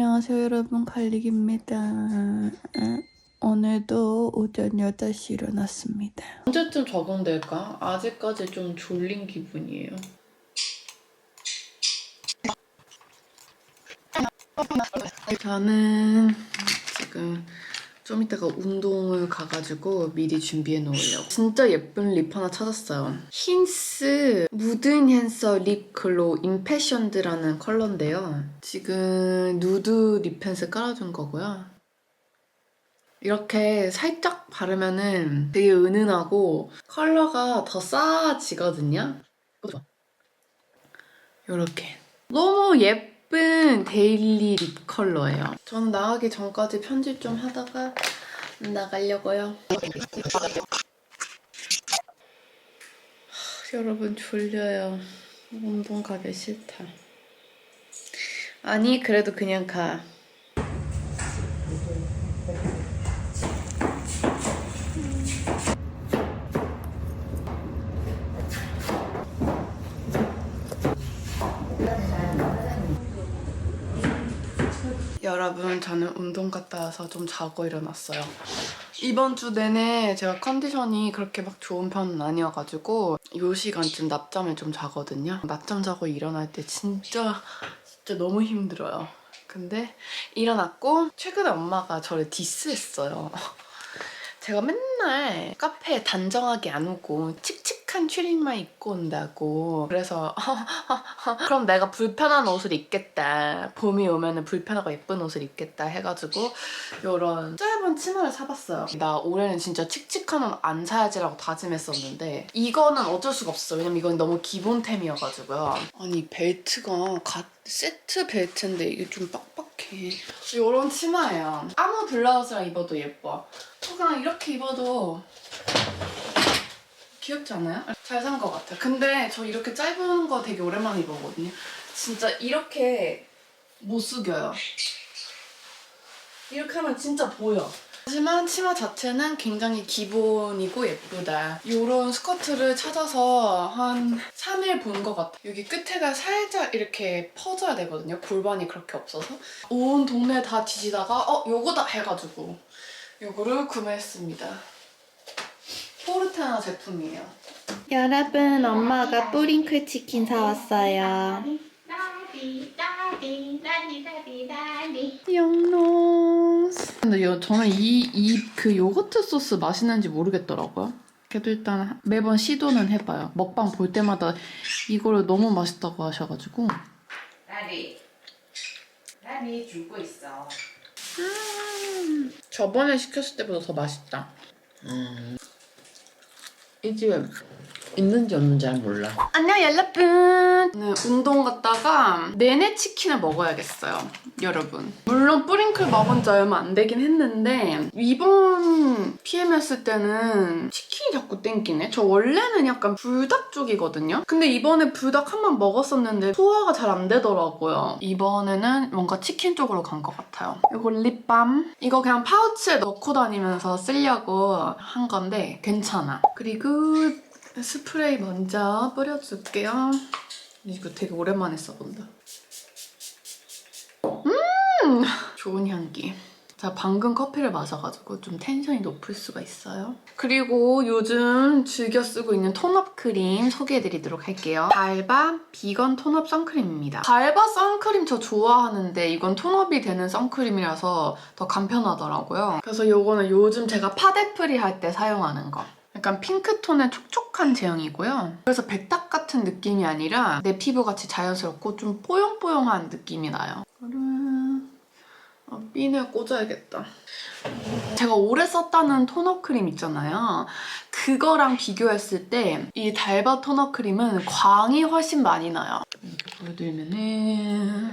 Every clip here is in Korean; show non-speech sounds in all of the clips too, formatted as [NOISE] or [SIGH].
안녕하세요 여러분. 갈릭입니다. 오늘도 오전 8시 일어났습니다. 언제쯤 적응될까? 아직까지 좀 졸린 기분이에요. 저는 지금 좀 이따가 운동을 가가지고 미리 준비해 놓으려고. 진짜 예쁜 립 하나 찾았어요. 힌스 무드 핸서 립 글로 임패션드라는 컬러인데요. 지금 누드 립 펜슬 깔아준 거고요. 이렇게 살짝 바르면은 되게 은은하고 컬러가 더 싸지거든요. 이렇게. 너무 예 쁜 데일리 립 컬러예요. 전 나가기 전까지 편집 좀 하다가 나가려고요. 하, 여러분 졸려요. 운동 가기 싫다. 아니 그래도 그냥 가. 여러분 저는 운동 갔다 와서 좀 자고 일어났어요. 이번 주 내내 제가 컨디션이 그렇게 막 좋은 편은 아니어가지고 이 시간쯤 낮잠을 좀 자거든요. 낮잠 자고 일어날 때 진짜 진짜 너무 힘들어요. 근데 일어났고 최근에 엄마가 저를 디스했어요. [LAUGHS] 제가 맨날 카페에 단정하게 안 오고 칙칙 한 추리닝만 입고 온다고. 그래서 [LAUGHS] 그럼 내가 불편한 옷을 입겠다. 봄이 오면 불편하고 예쁜 옷을 입겠다 해가지고 이런 짧은 치마를 사봤어요. 나 올해는 진짜 칙칙한 옷 안 사야지라고 다짐했었는데 이거는 어쩔 수가 없어요 왜냐면 이건 너무 기본템이어가지고요. 아니 벨트가 갓 세트 벨트인데 이게 좀 빡빡해. 이런 치마예요. 아무 블라우스랑 입어도 예뻐. 또 그냥 이렇게 입어도 귀엽지 않아요? 잘 산 것 같아요. 근데 저 이렇게 짧은 거 되게 오랜만에 입어보거든요. 진짜 이렇게 못 숙여요. 이렇게 하면 진짜 보여. 하지만 치마 자체는 굉장히 기본이고 예쁘다. 이런 스커트를 찾아서 한 3일 본 것 같아요. 여기 끝에가 살짝 이렇게 퍼져야 되거든요. 골반이 그렇게 없어서. 온 동네 다 뒤지다가 어? 요거다 해가지고 요거를 구매했습니다. 포르테나 제품이에요. 여러분, 엄마가 뿌링클 치킨 사왔어요. 나비 나비 나비 나비 나비 영롱. 근데 요, 저는 이 이 그 요거트 소스 맛있는지 모르겠더라고요. 그래도 일단 매번 시도는 해봐요. 먹방 볼 때마다 이거를 너무 맛있다고 하셔가지고. 나비 나비 주고 있어 저번에 시켰을 때보다 더 맛있다. 이 집에 있는지 없는지 잘 몰라. 안녕 여러분 네, 운동 갔다가 내내 치킨을 먹어야겠어요 여러분. 물론 뿌링클 먹은 지 얼마 안 되긴 했는데 이번 PMS 때는 치킨이 자꾸 땡기네? 저 원래는 약간 불닭 쪽이거든요? 근데 이번에 불닭 한 번 먹었었는데 소화가 잘 안 되더라고요. 이번에는 뭔가 치킨 쪽으로 간 것 같아요. 이거 립밤. 이거 그냥 파우치에 넣고 다니면서 쓰려고 한 건데 괜찮아. 그리고 스프레이 먼저 뿌려줄게요. 이거 되게 오랜만에 써본다. 음! 좋은 향기. 자, 방금 커피를 마셔가지고 좀 텐션이 높을 수가 있어요. 그리고 요즘 즐겨 쓰고 있는 톤업 크림 소개해드리도록 할게요. 달바 비건 톤업 선크림입니다. 달바 선크림 저 좋아하는데 이건 톤업이 되는 선크림이라서 더 간편하더라고요. 그래서 이거는 요즘 제가 파데프리 할 때 사용하는 거. 약간 핑크톤의 촉촉한 제형이고요. 그래서 백탁 같은 느낌이 아니라 내 피부같이 자연스럽고 좀 뽀용뽀용한 느낌이 나요. 어, 핀을 꽂아야겠다. 제가 오래 썼다는 토너 크림 있잖아요. 그거랑 비교했을 때 이 달바 토너 크림은 광이 훨씬 많이 나요. 보여드리면은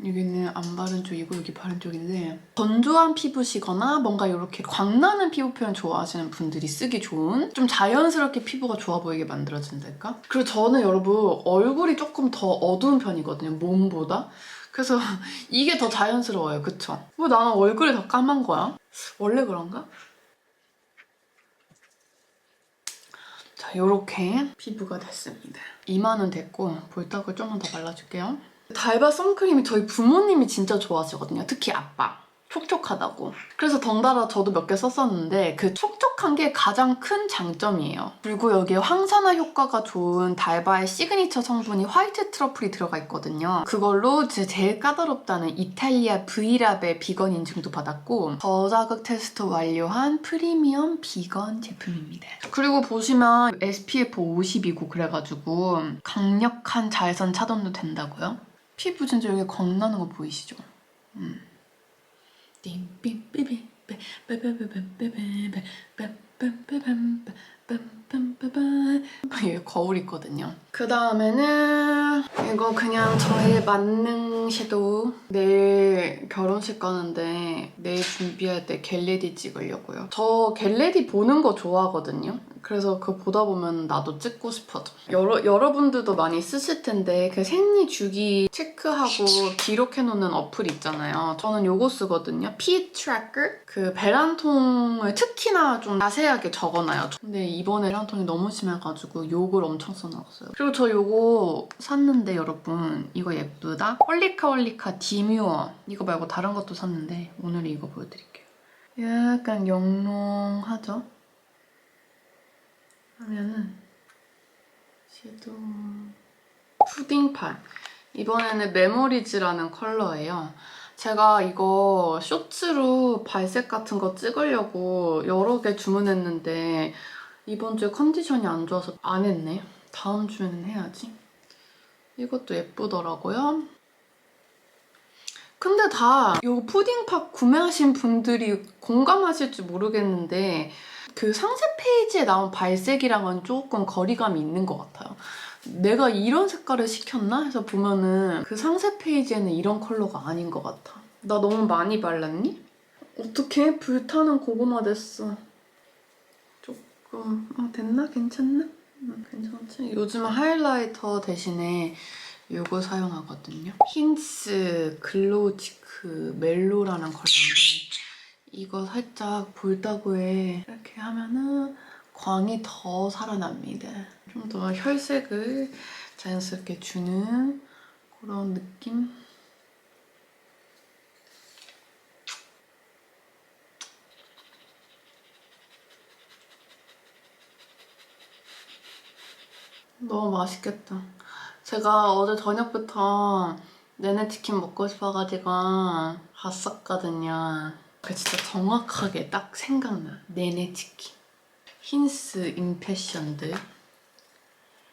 여기는 안 바른 쪽이고 여기 바른 쪽인데 건조한 피부시거나 뭔가 이렇게 광나는 피부 표현 좋아하시는 분들이 쓰기 좋은 좀 자연스럽게 피부가 좋아 보이게 만들어진달까? 그리고 저는 여러분 얼굴이 조금 더 어두운 편이거든요 몸보다 그래서 [LAUGHS] 이게 더 자연스러워요 그쵸? 왜 나는 얼굴이 더 까만 거야? 원래 그런가? 자 이렇게 피부가 됐습니다 이마는 됐고 볼떡을 좀만 더 발라줄게요 달바 선크림이 저희 부모님이 진짜 좋아하시거든요. 특히 아빠. 촉촉하다고. 그래서 덩달아 저도 몇 개 썼었는데 그 촉촉한 게 가장 큰 장점이에요. 그리고 여기에 항산화 효과가 좋은 달바의 시그니처 성분이 화이트 트러플이 들어가 있거든요. 그걸로 제 제일 까다롭다는 이탈리아 브이랍의 비건 인증도 받았고 저자극 테스트 완료한 프리미엄 비건 제품입니다. 그리고 보시면 SPF 50이고 그래가지고 강력한 자외선 차단도 된다고요? 피부 진짜 여기 겁나는 거 보이시죠? 음. 이게 거울 있거든요. 그 다음에는 이거 그냥 저의 만능 섀도우 내일 결혼식 가는데 내일 준비할 때 겟레디 찍으려고요. 저 겟레디 보는 거 좋아하거든요. 그래서 그거 보다 보면 나도 찍고 싶어져. 여러, 여러분들도 많이 쓰실 텐데 그 생리 주기 체크하고 [LAUGHS] 기록해놓는 어플 있잖아요. 저는 요거 쓰거든요. P Tracker. 그 배란통을 특히나 좀 자세하게 적어놔요. 근데 이번에 배란통이 너무 심해가지고 욕을 엄청 써놨어요. 그리고 저 요거 샀는데 여러분 이거 예쁘다. 홀리카 홀리카 디뮤어. 이거 말고 다른 것도 샀는데 오늘 이거 보여드릴게요. 약간 영롱하죠? 하면은 섀도우 푸딩판. 이번에는 메모리즈라는 컬러예요. 제가 이거 쇼츠로 발색 같은 거 찍으려고 여러 개 주문했는데 이번 주에 컨디션이 안 좋아서 안 했네. 다음 주에는 해야지. 이것도 예쁘더라고요. 근데 다 이 푸딩팝 구매하신 분들이 공감하실지 모르겠는데 그 상세 페이지에 나온 발색이랑은 조금 거리감이 있는 것 같아요. 내가 이런 색깔을 시켰나 해서 보면은 그 상세 페이지에는 이런 컬러가 아닌 것 같아. 나 너무 많이 발랐니? 어떻게 불타는 고구마 됐어. 조금 아 됐나? 괜찮나? 음, 괜찮지? 요즘 하이라이터 대신에 이거 사용하거든요. 힌스 글로우 치크 멜로라는 컬러인데 이거 살짝 볼따구에 이렇게 하면은 광이 더 살아납니다. 좀 더 혈색을 자연스럽게 주는 그런 느낌? 너무 맛있겠다. 제가 어제 저녁부터 내내 치킨 먹고 싶어가지고 갔었거든요. 그 진짜 정확하게 딱 생각나. 내내 치킨. 힌스 임패션드.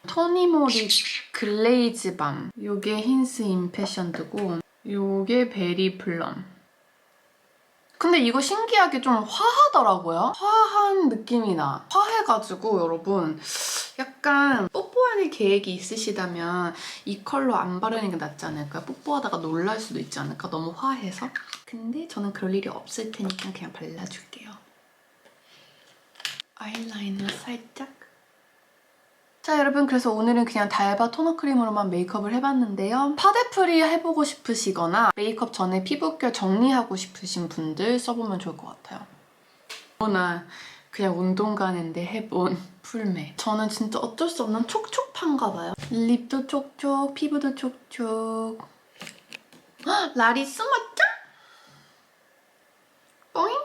토니모리 글레이즈 밤. 요게 힌스 임패션드고 요게 베리 플럼. 근데 이거 신기하게 좀 화하더라고요. 화한 느낌이 나. 화해가지고 여러분 약간 뽀 뽀하는 계획이 있으시다면 이 컬러 안 바르는 게 낫지 않을까요? 뽀뽀하다가 놀랄 수도 있지 않을까? 너무 화해서. 근데 저는 그럴 일이 없을 테니까 그냥 발라줄게요. 아이라이너 살짝. 자 여러분 그래서 오늘은 그냥 달바 토너 크림으로만 메이크업을 해봤는데요. 파데프리 해보고 싶으시거나 메이크업 전에 피부결 정리하고 싶으신 분들 써보면 좋을 것 같아요. 저나 그냥 운동 가는데 해본 [LAUGHS] 풀메. 저는 진짜 어쩔 수 없는 촉촉한가 봐요. 립도 촉촉, 피부도 촉촉. 헉, 라리 숨었죠? 뽀잉?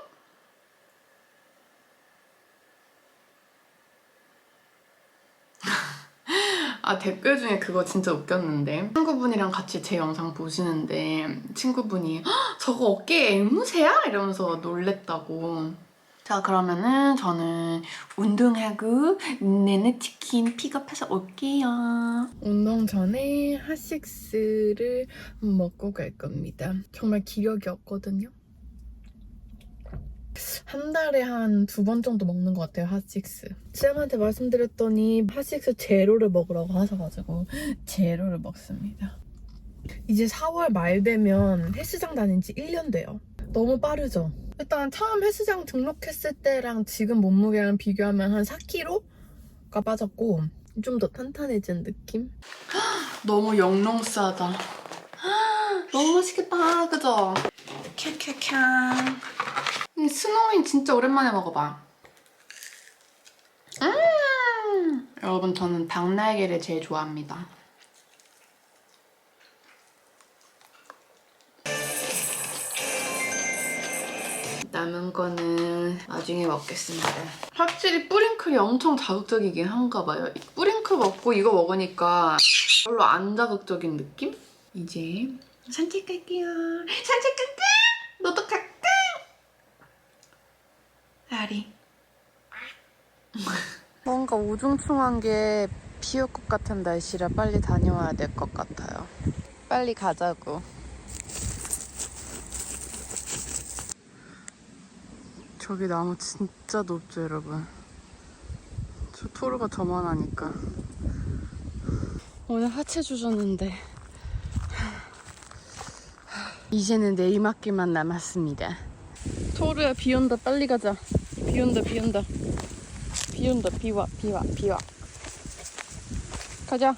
[LAUGHS] 아 댓글 중에 그거 진짜 웃겼는데 친구분이랑 같이 제 영상 보시는데 친구분이 "헉, 저거 어깨에 앵무새야? 이러면서 놀랬다고 자 그러면은 저는 운동하고 내내 치킨 픽업해서 올게요 운동 전에 핫식스를 먹고 갈 겁니다 정말 기력이 없거든요 한 달에 한 두 번 정도 먹는 것 같아요, 핫식스. 쌤한테 말씀드렸더니 핫식스 제로를 먹으라고 하셔가지고 제로를 먹습니다. 이제 4월 말 되면 헬스장 다닌 지 1년 돼요. 너무 빠르죠? 일단 처음 헬스장 등록했을 때랑 지금 몸무게랑 비교하면 한 4kg가 빠졌고 좀 더 탄탄해진 느낌? [GASPS] 너무 영롱싸다. [GASPS] 너무 맛있겠다, 그죠? 캬캬캬. 이 스노우인 진짜 오랜만에 먹어봐. 음! 여러분 저는 닭날개를 제일 좋아합니다. 남은 거는 나중에 먹겠습니다. 확실히 뿌링클이 엄청 자극적이긴 한가 봐요. 뿌링클 먹고 이거 먹으니까 별로 안 자극적인 느낌? 이제 산책 갈게요. 산책 갈까? 너도 갈까? 나리. [LAUGHS] 뭔가 우중충한 게 비올 것 같은 날씨라 빨리 다녀와야 될 것 같아요. 빨리 가자고. 저기 나무 진짜 높죠, 여러분? 저 토르가 저만 하니까. 오늘 하체 주셨는데. 이제는 내리막길만 남았습니다. 토르야, 비 온다. 빨리 가자. 비 온다, 비 온다. 비 온다, 비 와, 비 와, 비 와. 가자.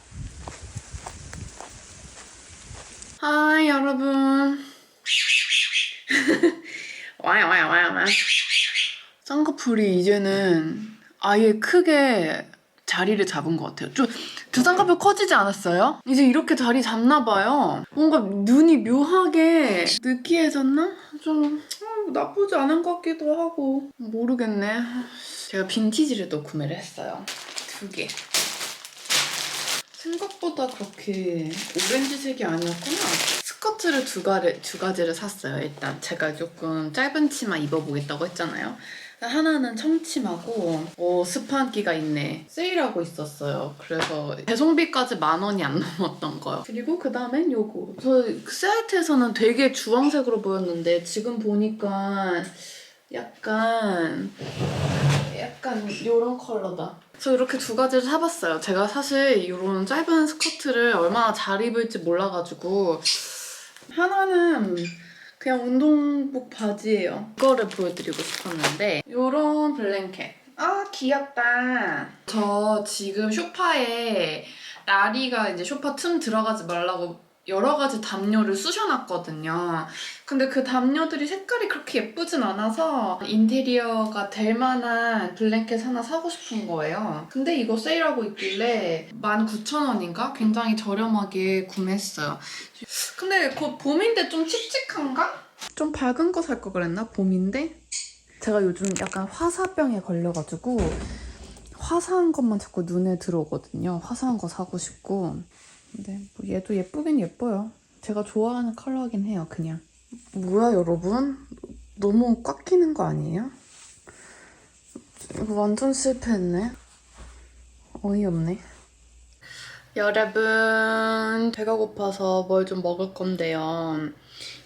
하이, 여러분. 와요, 와요, 와요, 와요. 쌍꺼풀이 이제는 아예 크게 자리를 잡은 것 같아요. 좀, 저 쌍꺼풀 커지지 않았어요? 이제 이렇게 자리 잡나 봐요. 뭔가 눈이 묘하게 느끼해졌나? 좀 어, 나쁘지 않은 것 같기도 하고 모르겠네. 제가 빈티지를 또 구매를 했어요. 두 개. 생각보다 그렇게 오렌지색이 아니었구나. 스커트를 두, 가지, 두 가지를 샀어요. 일단 제가 조금 짧은 치마 입어보겠다고 했잖아요. 하나는 청치마고 어, 스판기가 있네. 세일하고 있었어요. 그래서 배송비까지 만 원이 안 [LAUGHS] 넘었던 거요. 그리고 그 다음엔 요거. 저그 사이트에서는 되게 주황색으로 보였는데 지금 보니까 약간 약간 요런 컬러다. 저 이렇게 두 가지를 사봤어요. 제가 사실 이런 짧은 스커트를 얼마나 잘 입을지 몰라가지고 하나는 그냥 운동복 바지예요. 이거를 보여드리고 싶었는데 이런 블랭켓. 아 귀엽다. 저 지금 쇼파에 나리가 이제 쇼파 틈 들어가지 말라고 여러 가지 담요를 쑤셔놨거든요. 근데 그 담요들이 색깔이 그렇게 예쁘진 않아서 인테리어가 될 만한 블랭켓 하나 사고 싶은 거예요. 근데 이거 세일하고 있길래 19,000원인가? 굉장히 저렴하게 구매했어요. 근데 곧 봄인데 좀 칙칙한가? 좀 밝은 거 살 거 그랬나? 봄인데? 제가 요즘 약간 화사병에 걸려가지고 화사한 것만 자꾸 눈에 들어오거든요. 화사한 거 사고 싶고. 근데 뭐 얘도 예쁘긴 예뻐요. 제가 좋아하는 컬러긴 해요, 그냥. 뭐야, 여러분? 너무 꽉 끼는 거 아니에요? 이거 완전 실패했네. 어이없네. 여러분, 배가 고파서 뭘 좀 먹을 건데요.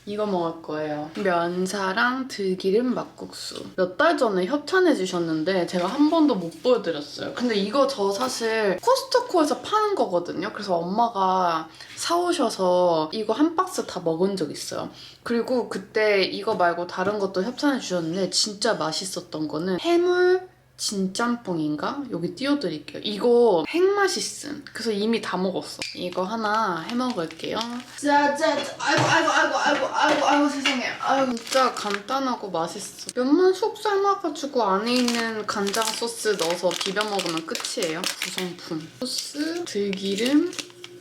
이거 먹을 거예요. 면사랑 들기름 막국수. 몇 달 전에 협찬해 주셨는데 제가 한 번도 못 보여드렸어요. 근데 이거 저 사실 코스트코에서 파는 거거든요. 그래서 엄마가 사오셔서 이거 한 박스 다 먹은 적 있어요. 그리고 그때 이거 말고 다른 것도 협찬해 주셨는데 진짜 맛있었던 거는 해물 진짬뽕인가? 여기 띄워드릴게요. 이거 핵맛 있음. 그래서 이미 다 먹었어. 이거 하나 해먹을게요. 짜자자. 아이고 아이고 아이고 아이고 아이고 아이고 세상에. 아이고 진짜 간단하고 맛있어. 면만 속 삶아가지고 안에 있는 간장 소스 넣어서 비벼 먹으면 끝이에요. 구성품. 소스, 들기름,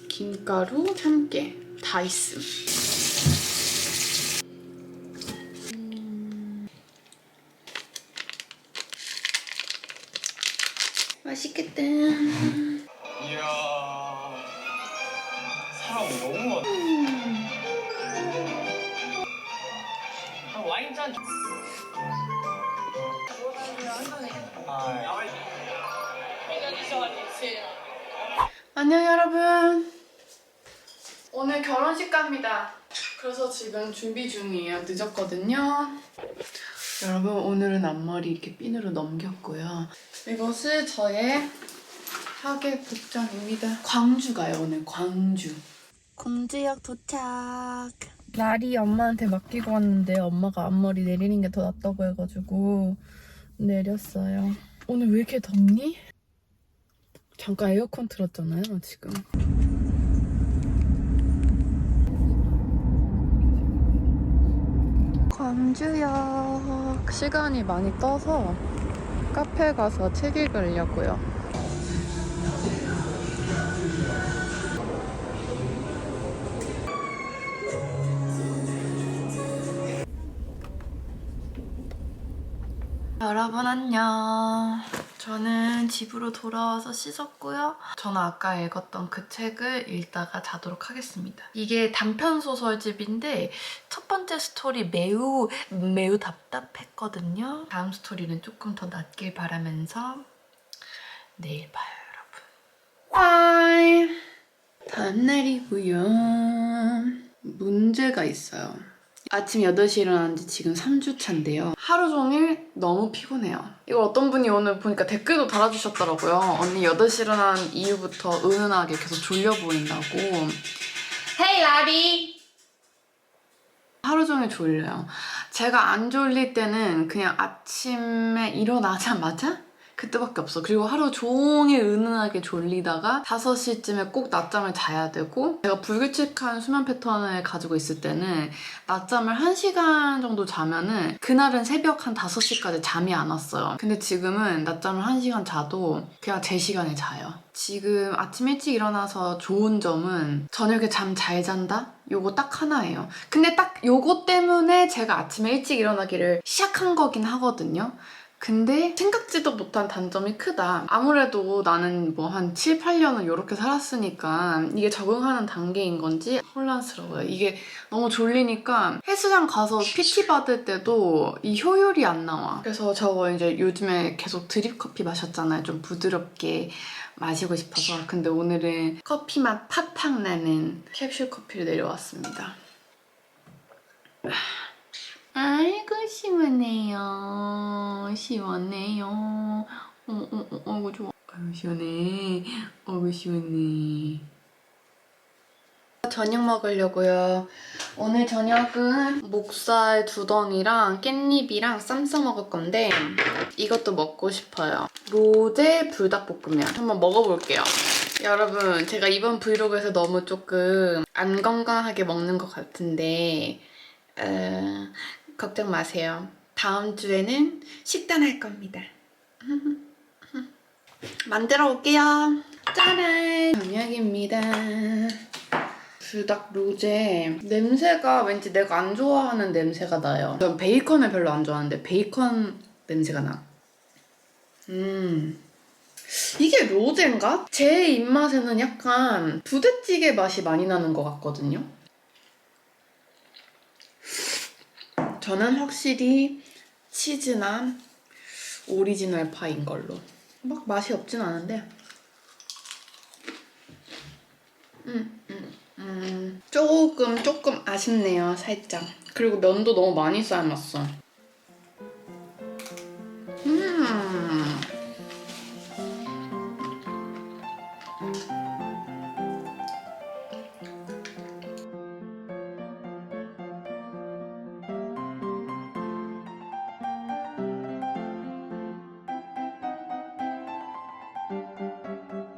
김가루, 참깨 다 있음. 맛있겠다. 이야 사람 너무 많아 한 와인잔 아, 안녕 여러분. 오늘 결혼식 갑니다. 그래서 지금 준비 중이에요. 늦었거든요. 여러분 오늘은 앞머리 이렇게 핀으로 넘겼고요. 이것은 저의 하객 복장입니다. 광주 가요 오늘 광주. 공주역 도착. 날이 엄마한테 맡기고 왔는데 엄마가 앞머리 내리는 게 더 낫다고 해가지고 내렸어요. 오늘 왜 이렇게 덥니? 잠깐 에어컨 틀었잖아요, 지금. 광주역 시간이 많이 떠서 카페 가서 책 읽으려고요. 여러분 안녕. 저는 집으로 돌아와서 씻었고요. 저는 아까 읽었던 그 책을 읽다가 자도록 하겠습니다. 이게 단편 소설집인데 첫 번째 스토리 매우 매우 답답했거든요. 다음 스토리는 조금 더 낫길 바라면서 내일 봐요, 여러분. 하이. 다음 날이고요. 문제가 있어요. 아침 8시에 일어난 지 지금 3주 차인데요. 하루 종일 너무 피곤해요. 이걸 어떤 분이 오늘 보니까 댓글도 달아주셨더라고요. 언니 8시 일어난 이후부터 은은하게 계속 졸려 보인다고. 헤이 라리! 하루 종일 졸려요. 제가 안 졸릴 때는 그냥 아침에 일어나자마자 그때밖에 없어. 그리고 하루 종일 은은하게 졸리다가 5시쯤에 꼭 낮잠을 자야 되고 제가 불규칙한 수면 패턴을 가지고 있을 때는 낮잠을 1시간 정도 자면은 그날은 새벽 한 5시까지 잠이 안 왔어요. 근데 지금은 낮잠을 1시간 자도 그냥 제 시간에 자요. 지금 아침 일찍 일어나서 좋은 점은 저녁에 잠 잘 잔다? 요거 딱 하나예요. 근데 딱 요거 때문에 제가 아침에 일찍 일어나기를 시작한 거긴 하거든요. 근데 생각지도 못한 단점이 크다. 아무래도 나는 뭐 한 7, 8년은 이렇게 살았으니까 이게 적응하는 단계인 건지 혼란스러워요. 이게 너무 졸리니까 헬스장 가서 PT 받을 때도 이 효율이 안 나와. 그래서 저거 이제 요즘에 계속 드립 커피 마셨잖아요. 좀 부드럽게 마시고 싶어서. 근데 오늘은 커피 맛 팍팍 나는 캡슐 커피를 내려왔습니다. 아이고 시원해요. 시원해요. 어, 어, 어, 어이구 좋아. 아유 시원해. 어이구 시원해. 저녁 먹으려고요. 오늘 저녁은 목살 두덩이랑 깻잎이랑 쌈 싸 먹을 건데 이것도 먹고 싶어요. 로제 불닭볶음면 한번 먹어볼게요. 여러분 제가 이번 브이로그에서 너무 조금 안 건강하게 먹는 것 같은데 어, 걱정 마세요. 다음 주에는 식단할 겁니다. [LAUGHS] 만들어 올게요. 짜란! 저녁입니다. 불닭 로제 냄새가 왠지 내가 안 좋아하는 냄새가 나요. 전 베이컨을 별로 안 좋아하는데 베이컨 냄새가 나. 음. 이게 로제인가? 제 입맛에는 약간 부대찌개 맛이 많이 나는 것 같거든요. 저는 확실히 치즈나 오리지널 파인 걸로. 막 맛이 없진 않은데. 음, 음, 음. 조금, 조금 아쉽네요, 살짝. 그리고 면도 너무 많이 삶았어.